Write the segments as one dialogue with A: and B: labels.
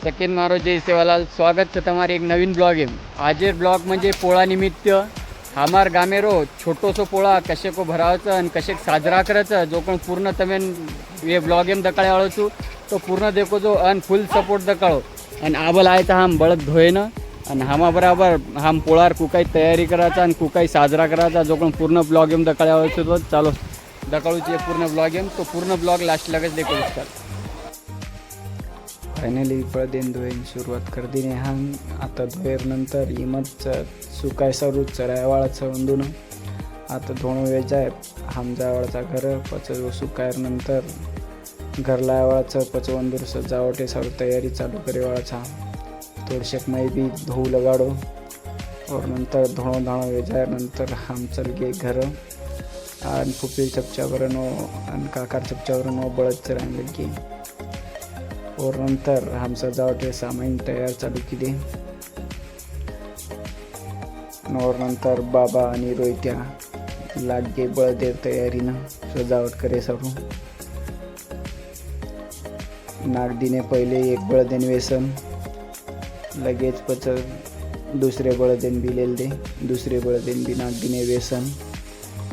A: Second મારો જય સેવાલાલ સ્વાગત છે તમારી એક નવીન બ્લોગ એમ આજે બ્લોગ म्हणजे पोळा निमित्त हमार गामे रो छोटोसो पोळा कशे को भरावचं आणि कशे साजरा करायचं जो पण पूर्ण તમે हे ब्लॉग एम दकाळे वाळो છું તો પૂર્ણ દેખો જો અને ફૂલ સપોર્ટ દકાળો અને આબલ आहे तर આમ बळद धोयनं आणि हामा बराबर हाम पोळार कुकाई तयारी करायचा आणि कुकाई साजरा करायचा जो पण पूर्ण ब्लॉग एम दकाळे वाळो છું તો ચાલો दकाळूची पूर्ण ब्लॉग एम तो पूर्ण ब्लॉग लास्ट लगेच देखो इसका फायनली पळदेन धुवेन सुरुवात कर दिने आता धुएर नंतर इमत सुकाय सरू चराय वाळाचं वंदून आता धोणं वेजाय हमजावाळाचा घर पच सुकायर नंतर घरला वाळाचं पचवंदूर सजावटे सर्व तयारी चालू करे वाळाचा. थोडशेक मै बी धुऊ लगाडो. और नंतर धोणो धाणो वेजाय नंतर हम चल गे घर. आणि फुपी चपच्यावरनो आणि काकार चपच्यावरनो बळद चरायला गे. और नंतर हम सजावटे सामान तयार चालू केले. और नंतर बाबा आणि रोहित्या लागे बळदेव तयारीनं सजावट करे सर्व नागदीने पहिले एक बळदेन व्यसन लगेच पच दुसरे बळदेन बी लेल दे दुसरे बळदेन बी नागदीने व्यसन.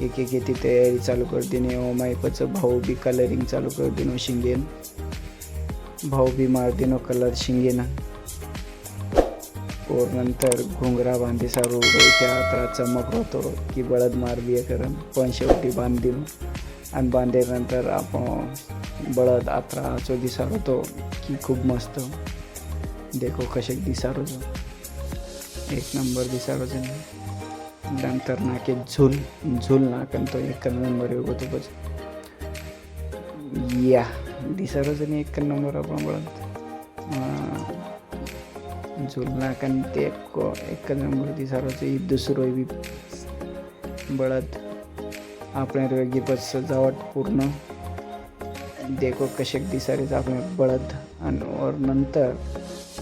A: एक एक ती तयारी चालू कर देणे ओमाई पच भाऊ बी कलरिंग चालू कर देणं शिंगेन. भाऊ बी मार कलर शिंगेन. और नंतर घुंगरा बांधे सारू त्या हातात चमक होतो की बळद मार दिया करन पण शेवटी बांधी आणि बांधल्यानंतर आपण बळद आत्रा आचो दिसार होतो की खूप मस्त. देखो कसे दिसार होतो. एक नंबर दिसार होतो. नंतर नाके झूल झूल नाकन तो एक नंबर होतो. बस या. दिसार होतो एक नंबर आपण बळद झूल नाकन ते को एक नंबर दिसार होतो ई दुसरो बी बळद આપણે રેગી પર સજાવટ પૂર્ણ देखो कशेक दिसारीच આપણે बळद आणि और नंतर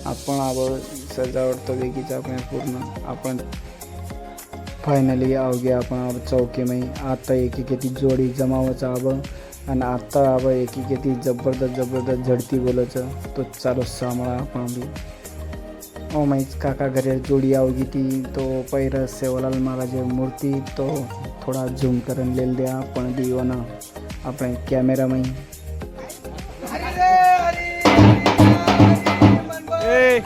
A: आपण आवड सजावट तो वेगळीच आपण पूर्ण आपण फायनली अवघे आपण आव चौकीमय आता एक एक ती जोडी जमावाचं आव અને આતા હવે એકી કેતી જબરદસ્ત જબરદસ્ત ઝડતી બોલે છે તો ચાલો સાંભળા પણ બી ઓમાં કાકા ઘરે જોડી આવી હતી તો પહેરા સેવાલાલ મહારાજે મૂર્તિ તો થોડા ઝૂમ કરીને લઈ લીધા પણ દીવાના આપણે કેમેરામાં Hey!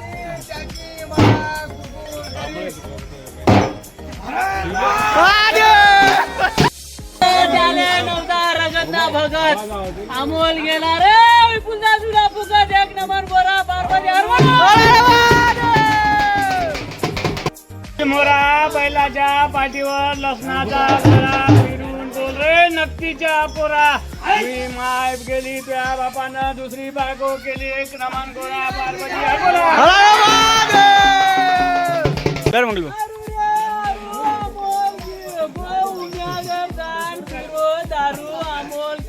B: भगत. अमोल गेला रे. विपुलदा सुद्धा फुकट. एक नंबर बोरा. पार्वती मोरा बैलाच्या पाठीवर लसणाचा खरा फिरून बोल रे नक्कीच्या पोरा. मी माय गेली त्या बापानं दुसरी बायको केली. एक नमान गोरा पार्वती
A: कर मग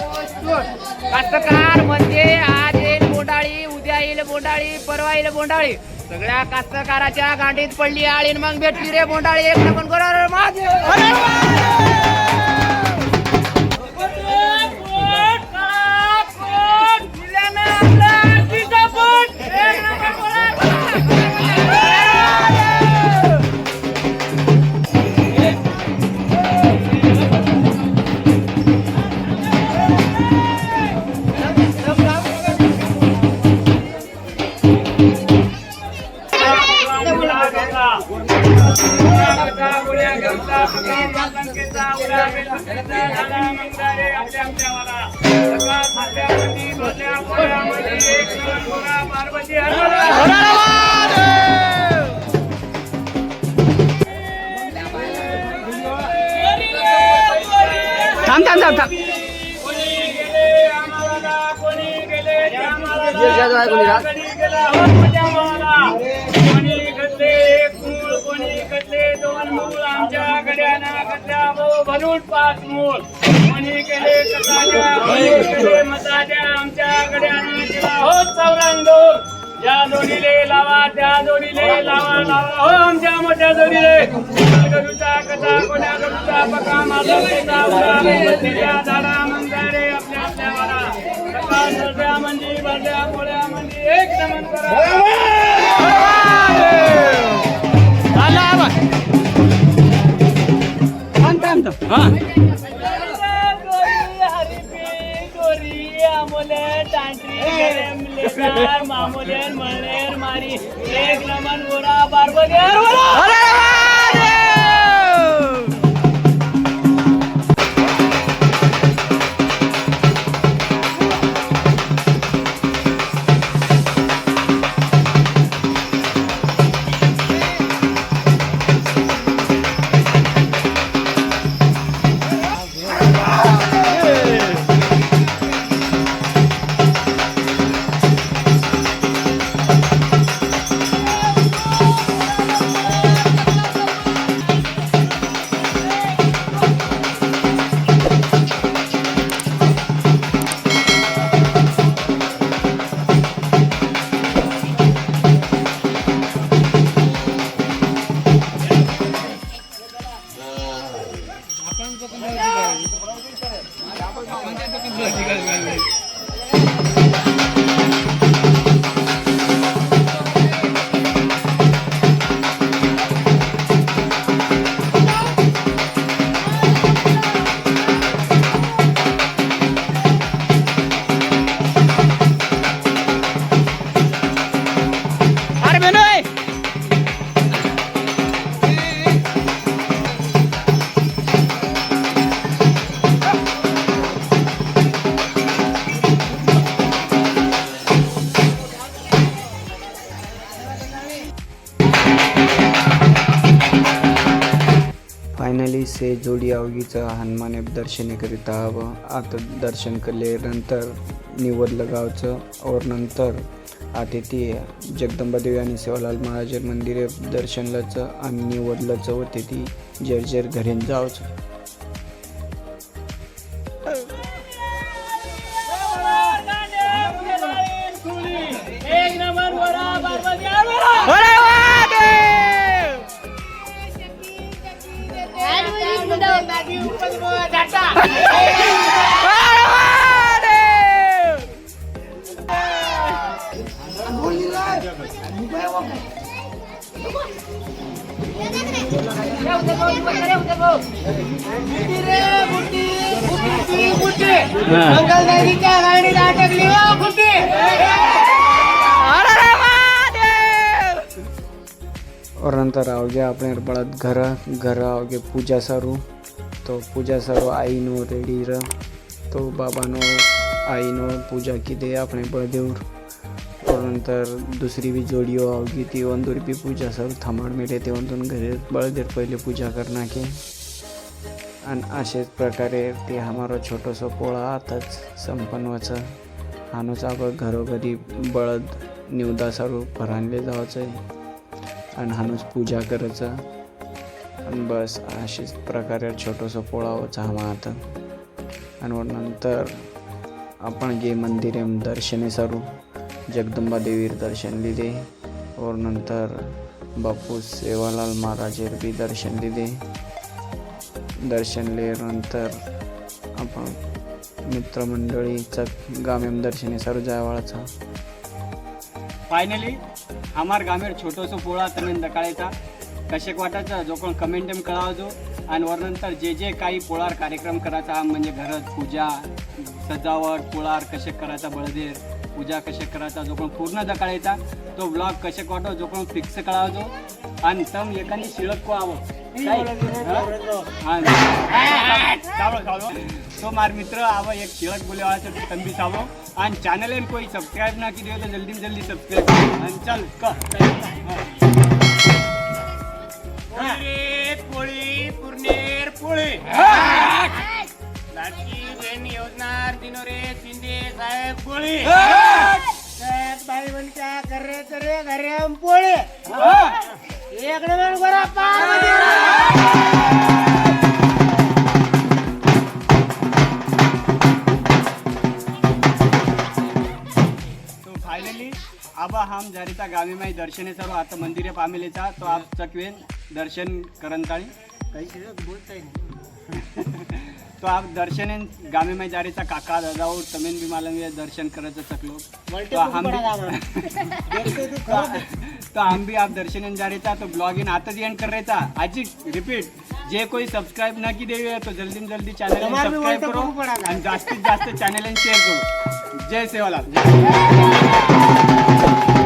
B: कास्तकार म्हणजे आज येईल बोंडाळी उद्या येईल बोंडाळी परवा येईल बोंडाळी. सगळ्या कास्तकाराच्या गांडीत पडली आळी मग भेटली रे बोंडाळी. एक नंबर मित्राने आपल्या
C: आमच्यावाला. सगळा खाल्ल्या मध्ये भरल्या पोळ्यामध्ये एक सण मोरा पार्वती हरवला.
A: थांब थांब थांब थांब.
B: दोन मूळ आमच्या गड्याना गड्या भरून पाच मूळ कोणी केले कसाच्या मताच्या आमच्या गड्यानं केला हो जोडीले लावा त्या जोडीले लावा लावा. हो आमच्या मोठ्या जोडीले गरुचा कथा कोण्या गरुचा पका माझा पिता उडा मोमबत्तीच्या झाडा मंदारे आपल्या आपल्या वाडा. सकाळ सर्द्या मंदी बर्द्या पोळ्या मंदी एक नमन करा.
A: थांब थांब थांब. हा.
B: मामूलेर मळेर मारी एक नमन गोरा बारबदेर
A: असे जोडी आवगीचं हनुमान दर्शनेकरिता हवं आता दर्शन केल्यानंतर निवडलं गावचं और नंतर आता ती जगदंबा देवी आणि सेवालाल महाराज मंदिरे दर्शनलाचं आणि निवडलंच होते ती जर घरी जावचं
D: नंतर आवगे आपण बळत
A: घर घर आवगे पूजा सरू। तो पूजा सरू आई नो रेडी र। तो बाबा नो आई नो पूजा की दे आपण बळदेऊर नंतर दुसरी भी जोडियो आवगी ती वंदूर भी पूजा सरू। थमाड मिळे ते वंदून घरी बळदेर पहिले पूजा करणार की। आणि अशाच प्रकारे ते हमारो छोटंसं पोळा आताच संपन्न व्हायचं हानूच आपण घरोघरी बळद निवदासारू फरांडले जावायचं आणि हानूच पूजा करायचं. आणि बस अशाच प्रकारे छोटंसं पोळा व्हायचा हमा आता. आणि वर नंतर आपण गे मंदिरे दर्शने सारू जगदंबा देवीर दर्शन लिदे. और नंतर बापू सेवालाल महाराजेर बी दर्शन लिदे. दर्शन लिहिल्यानंतर आपण मित्रमंडळीचं गामेम दर्शनी सारू जायवाळाचा.
B: फायनली आमार गामेर छोटोसो पोळा तुम्ही दकाळेचा कशेक वाटायचा जो कोण कमेंट एम कळावजो. आणि वरनंतर जे जे काही पोळार कार्यक्रम करायचा हा म्हणजे घरात पूजा सजावट पोळार कसे करायचा बळदेर पूजा कसे करायचा जो कोण पूर्ण दकाळेचा तो ब्लॉग कसे वाटो जो कोण फिक्स कळावजो. आणि तम एकाने शिळक को आवं
E: तो मार मित्र आवा एक शिळक बोलेवाचा तो तंबी सावो आणि चॅनल एन कोई सब्सक्राइब ना की दियो तो जल्दी में जल्दी सब्सक्राइब करो. आणि चल क
D: पोळी पुरनेर पोळी लाडकी बहीण योजना दिनोरे शिंदे साहेब पोळी बाई म्हणत्या करे करे घरे पोळी एक नंबर बरा
E: तो फायनली आबा हम जरिता गावी माई दर्शने सर्व आता मंदिरे पामिलेचा तो आप चकवेन दर्शन करंताळी. तो आप दर्शने गावी माई जारीचा काका दादाओ तमेन बी मला मी दर्शन करायचं चकलो तो हम भी- तो हम भी आप दर्शन जारीचा तो ब्लॉग इन आताच एंड करायचा आजी रिपीट जे कोई सब्सक्राइब ना की देवे तो जल्दी में जल्दी चॅनल सब्सक्राइब करो आणि जास्तीत जास्त चॅनल शेअर करो। जय सेवालाल। जय